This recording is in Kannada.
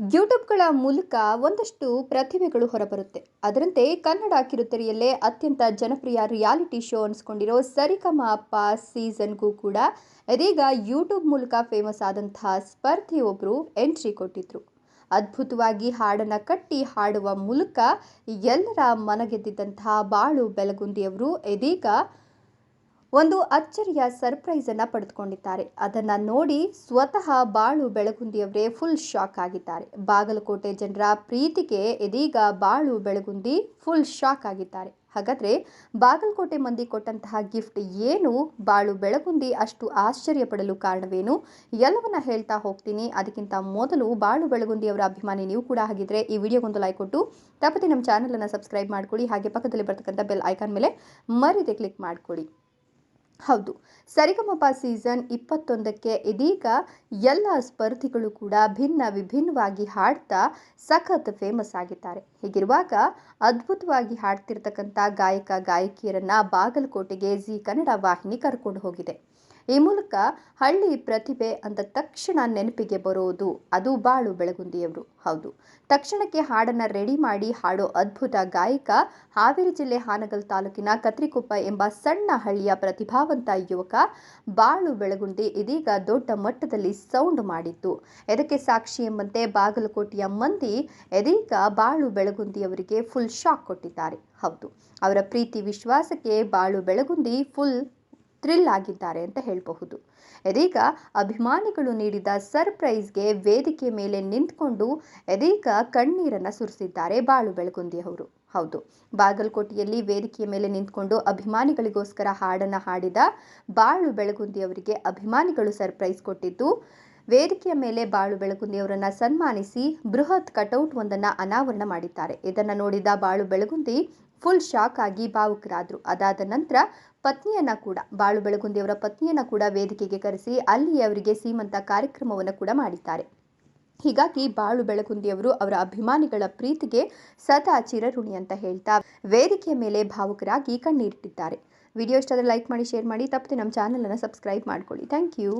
ಯೂಟ್ಯೂಬ್ಗಳ ಮೂಲಕ ಒಂದಷ್ಟು ಪ್ರತಿಭೆಗಳು ಹೊರಬರುತ್ತೆ. ಅದರಂತೆ ಕನ್ನಡ ಕಿರುತೆರೆಯಲ್ಲೇ ಅತ್ಯಂತ ಜನಪ್ರಿಯ ರಿಯಾಲಿಟಿ ಶೋ ಅನಿಸ್ಕೊಂಡಿರೋ ಸರಿಗಮ ಅಪ್ಪ ಸೀಸನ್ಗೂ ಕೂಡ ಇದೀಗ ಯೂಟ್ಯೂಬ್ ಮೂಲಕ ಫೇಮಸ್ ಆದಂತಹ ಸ್ಪರ್ಧಿಯೊಬ್ಬರು ಎಂಟ್ರಿ ಕೊಟ್ಟಿದ್ರು. ಅದ್ಭುತವಾಗಿ ಹಾಡನ್ನು ಕಟ್ಟಿ ಹಾಡುವ ಮೂಲಕ ಎಲ್ಲರ ಮನಗೆದ್ದಿದ್ದಂತಹ ಬಾಳು ಬೆಲಗುಂದಿಯವರು ಇದೀಗ ಒಂದು ಅಚ್ಚರಿಯ ಸರ್ಪ್ರೈಸ್ ಅನ್ನ ಪಡೆದುಕೊಂಡಿದ್ದಾರೆ. ಅದನ್ನ ನೋಡಿ ಸ್ವತಃ ಬಾಳು ಬೆಳಗುಂದಿಯವರೇ ಫುಲ್ ಶಾಕ್ ಆಗಿದ್ದಾರೆ. ಬಾಗಲಕೋಟೆ ಜನರ ಪ್ರೀತಿಗೆ ಇದೀಗ ಬಾಳು ಬೆಳಗುಂದಿ ಫುಲ್ ಶಾಕ್ ಆಗಿದ್ದಾರೆ. ಹಾಗಾದ್ರೆ ಬಾಗಲಕೋಟೆ ಮಂದಿ ಕೊಟ್ಟಂತಹ ಗಿಫ್ಟ್ ಏನು? ಬಾಳು ಬೆಳಗುಂದಿ ಅಷ್ಟು ಆಶ್ಚರ್ಯ ಪಡಲು ಕಾರಣವೇನು? ಎಲ್ಲವನ್ನ ಹೇಳ್ತಾ ಹೋಗ್ತೀನಿ. ಅದಕ್ಕಿಂತ ಮೊದಲು ಬಾಳು ಬೆಳಗುಂದಿಯವರ ಅಭಿಮಾನಿ ನೀವು ಕೂಡ ಹಾಗಿದ್ರೆ ಈ ವಿಡಿಯೋಗೊಂದು ಲೈಕ್ ಕೊಟ್ಟು, ತಪ್ಪದೆ ನಮ್ಮ ಚಾನಲನ್ನು ಸಬ್ಸ್ಕ್ರೈಬ್ ಮಾಡ್ಕೊಳ್ಳಿ. ಹಾಗೆ ಪಕ್ಕದಲ್ಲಿ ಬರ್ತಕ್ಕಂಥ ಬೆಲ್ ಐಕಾನ್ ಮೇಲೆ ಮರಿದೆ ಕ್ಲಿಕ್ ಮಾಡ್ಕೊಳ್ಳಿ. ಹೌದು. ಸರಿಗಮಪ ಸೀಸನ್ ಇಪ್ಪತ್ತೊಂದಕ್ಕೆ ಇದೀಗ ಎಲ್ಲ ಸ್ಪರ್ಧಿಗಳು ಕೂಡ ಭಿನ್ನ ವಿಭಿನ್ನವಾಗಿ ಹಾಡ್ತಾ ಸಖತ್ ಫೇಮಸ್ ಆಗಿದ್ದಾರೆ. ಹೀಗಿರುವಾಗ ಅದ್ಭುತವಾಗಿ ಹಾಡ್ತಿರ್ತಕ್ಕಂಥ ಗಾಯಕ, ಗಾಯಕಿಯರನ್ನ ಬಾಗಲಕೋಟೆಗೆ ಜಿ ಕನ್ನಡ ವಾಹಿನಿ ಕರ್ಕೊಂಡು ಹೋಗಿದೆ. ಈ ಮೂಲಕ ಹಳ್ಳಿ ಪ್ರತಿಭೆ ಅಂತ ತಕ್ಷಣ ನೆನಪಿಗೆ ಬರೋದು, ಅದು ಬಾಳು ಬೆಳಗುಂದಿಯವರು. ಹೌದು, ತಕ್ಷಣಕ್ಕೆ ಹಾಡನ್ನು ರೆಡಿ ಮಾಡಿ ಹಾಡೋ ಅದ್ಭುತ ಗಾಯಕ ಹಾವೇರಿ ಜಿಲ್ಲೆ ಹಾನಗಲ್ ತಾಲೂಕಿನ ಕತ್ರಿಕೊಪ್ಪ ಎಂಬ ಸಣ್ಣ ಹಳ್ಳಿಯ ಪ್ರತಿಭಾವಂತ ಯುವಕ ಬಾಳು ಬೆಳಗುಂದಿ ಇದೀಗ ದೊಡ್ಡ ಮಟ್ಟದಲ್ಲಿ ಸೌಂಡ್ ಮಾಡಿತ್ತು ಇದಕ್ಕೆ ಸಾಕ್ಷಿ ಎಂಬಂತೆ ಬಾಗಲಕೋಟೆಯ ಮಂದಿ ಇದೀಗ ಬಾಳು ಬೆಳಗುಂದಿಯವರಿಗೆ ಫುಲ್ ಶಾಕ್ ಕೊಟ್ಟಿದ್ದಾರೆ. ಹೌದು, ಅವರ ಪ್ರೀತಿ ವಿಶ್ವಾಸಕ್ಕೆ ಬಾಳು ಬೆಳಗುಂದಿ ಫುಲ್ ಥ್ರಿಲ್ ಆಗಿದ್ದಾರೆ ಅಂತ ಹೇಳಬಹುದು. ಇದೀಗ ಅಭಿಮಾನಿಗಳು ನೀಡಿದ ಸರ್ಪ್ರೈಸ್ಗೆ ವೇದಿಕೆ ಮೇಲೆ ನಿಂತ್ಕೊಂಡು ಇದೀಗ ಕಣ್ಣೀರನ್ನು ಸುರಿಸಿದ್ದಾರೆ ಬಾಳು ಬೆಳಗುಂದಿ ಅವರು ಹೌದು, ಬಾಗಲಕೋಟೆಯಲ್ಲಿ ವೇದಿಕೆಯ ಮೇಲೆ ನಿಂತ್ಕೊಂಡು ಅಭಿಮಾನಿಗಳಿಗೋಸ್ಕರ ಹಾಡನ್ನು ಹಾಡಿದ ಬಾಳು ಬೆಳಗುಂದಿಯವರಿಗೆ ಅಭಿಮಾನಿಗಳು ಸರ್ಪ್ರೈಸ್ ಕೊಟ್ಟಿದ್ದು ವೇದಿಕೆಯ ಮೇಲೆ ಬಾಳು ಬೆಳಗುಂದಿಯವರನ್ನ ಸನ್ಮಾನಿಸಿ ಬೃಹತ್ ಕಟೌಟ್ ಒಂದನ್ನು ಅನಾವರಣ ಮಾಡಿದ್ದಾರೆ. ಇದನ್ನು ನೋಡಿದ ಬಾಳು ಬೆಳಗುಂದಿ ಫುಲ್ ಶಾಕ್ ಆಗಿ ಭಾವುಕರಾದರು. ಅದಾದ ನಂತರ ಪತ್ನಿಯನ್ನ ಕೂಡ, ಬಾಳು ಬೆಳಗುಂದಿಯವರ ಪತ್ನಿಯನ್ನ ಕೂಡ ವೇದಿಕೆಗೆ ಕರೆಸಿ ಅಲ್ಲಿ ಅವರಿಗೆ ಸೀಮಂತ ಕಾರ್ಯಕ್ರಮವನ್ನು ಕೂಡ ಮಾಡಿದ್ದಾರೆ. ಹೀಗಾಗಿ ಬಾಳು ಬೆಳಗುಂದಿಯವರು ಅವರ ಅಭಿಮಾನಿಗಳ ಪ್ರೀತಿಗೆ ಸದಾ ಚಿರಋಣಿ ಅಂತ ಹೇಳ್ತಾ ವೇದಿಕೆಯ ಮೇಲೆ ಭಾವುಕರಾಗಿ ಕಣ್ಣೀರಿಟ್ಟಿದ್ದಾರೆ. ವಿಡಿಯೋ ಇಷ್ಟಾದರೆ ಲೈಕ್ ಮಾಡಿ, ಶೇರ್ ಮಾಡಿ, ತಪ್ಪದೆ ನಮ್ಮ ಚಾನಲನ್ನು ಸಬ್ಸ್ಕ್ರೈಬ್ ಮಾಡ್ಕೊಳ್ಳಿ. Thank you.